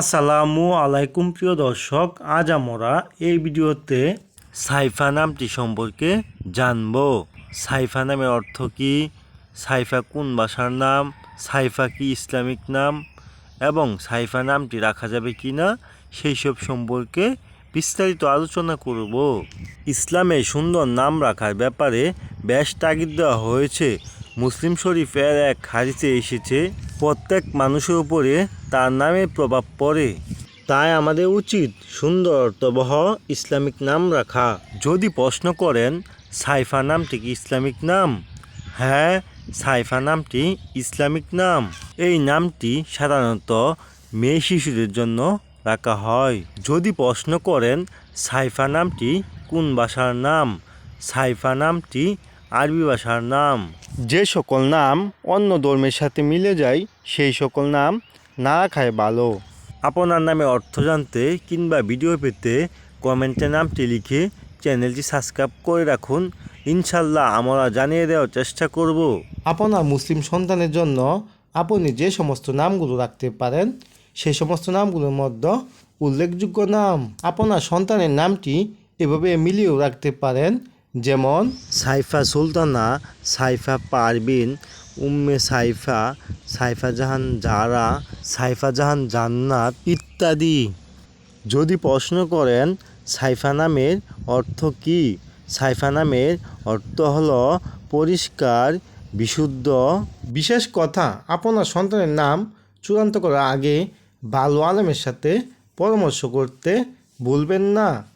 আসসালামু আলাইকুম প্রিয় দর্শক, আজ আমরা এই ভিডিওতে সাইফা নামটি সম্পর্কে জানব। সাইফা নামের অর্থ কী? সাইফা কোন ভাষার নাম? সাইফা কি ইসলামিক নাম? এবং সাইফা নামটি রাখা যাবে কি না সেই সব সম্পর্কে বিস্তারিত আলোচনা করব। ইসলামে সুন্দর নাম রাখার ব্যাপারে বেশ তাগিদ দেওয়া হয়েছে। মুসলিম শরীফের এক হারিতে এসেছে প্রত্যেক মানুষের উপরে তার নামে প্রভাব পড়ে। তাই আমাদের উচিত সুন্দর অর্থবহ ইসলামিক নাম রাখা। যদি প্রশ্ন করেন, সাইফা নামটি কি ইসলামিক নাম? হ্যাঁ সাইফা নামটি ইসলামিক নাম। এই নামটি সাধারণত মেয়ে শিশুদের জন্য রাখা হয়। যদি প্রশ্ন করেন, সাইফা নামটি কোন ভাষার নাম? সাইফা নামটি আরবি ভাষার নাম। যে সকল নাম অন্য ধর্মের সাথে মিলে যায় সেই সকল নাম না রাখাই ভালো। আপনার নামে অর্থ জানতে কিংবা ভিডিও পেতে কমেন্টে নামটি লিখে চ্যানেলটি সাবস্ক্রাইব করে রাখুন। ইনশাল্লাহ আমরা জানিয়ে দেওয়ার চেষ্টা করব। আপনার মুসলিম সন্তানের জন্য আপনি যে সমস্ত নামগুলো রাখতে পারেন সেই সমস্ত নামগুলোর মধ্যে উল্লেখযোগ্য নাম আপনার সন্তানের নামটি এভাবে মিলিয়েও রাখতে পারেন যেমন সাইফা সুলতানা, সাইফা পারবিন উম্মে সাইফা সাইফা জাহান জারা সাইফা জাহান জান্নাত ইত্যাদি। যদি প্রশ্ন করেন, সাইফা নামের অর্থ কী? সাইফা নামের অর্থ হলো পরিষ্কার, বিশুদ্ধ। বিশেষ কথা, আপনার সন্তানের নাম চূড়ান্ত করার আগে ভালো আলমের সাথে পরামর্শ করতে ভুলবেন না।